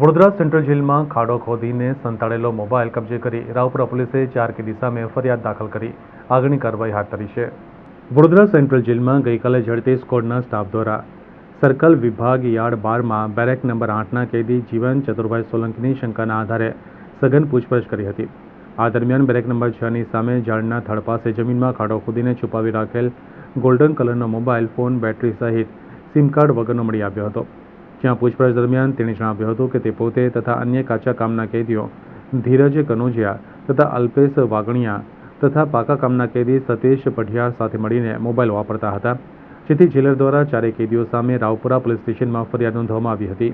Vadodara central જેલમાં ખાડો ખોદીને સંતાડેલો mobile કબજે કરી રાવપુરા પોલીસે ચાર કેદી સામે ફરિયાદ દાખલ કરી. આગળની કાર્યવાહી હાથ ધરી છે. વડોદરા સેન્ટ્રલ જેલમાં ગઈકાલે ઝડપી સ્કોડના સ્ટાફ દ્વારા સર્કલ વિભાગ યાર્ડ બારમાં બેરેક નંબર આઠના કેદી જીવન ચતુરભાઈ સોલંકીની શંકાના આધારે સઘન પૂછપરછ કરી હતી. આ દરમિયાન બેરેક નંબર છની સામે ઝાડના થડ પાસે જમીનમાં ખાડો ખોદીને છુપાવી રાખેલ ગોલ્ડન કલરનો મોબાઈલ ફોન, બેટરી સહિત સિમ કાર્ડ વગરનો મળી આવ્યો હતો. જ્યાં પૂછપરછ દરમિયાન તેણે જણાવ્યું હતું કે તે પોતે તથા અન્ય કાચા કામના કેદીઓ ધીરજ કનોજિયા તથા અલ્પેશ વાગણિયા તથા પાકા કામના કેદી સતીશ પઢિયાર સાથે મળીને મોબાઈલ વાપરતા હતા. જેથી જેલર દ્વારા ચારેય કેદીઓ સામે રાવપુરા પોલીસ સ્ટેશનમાં ફરિયાદ નોંધવામાં આવી હતી.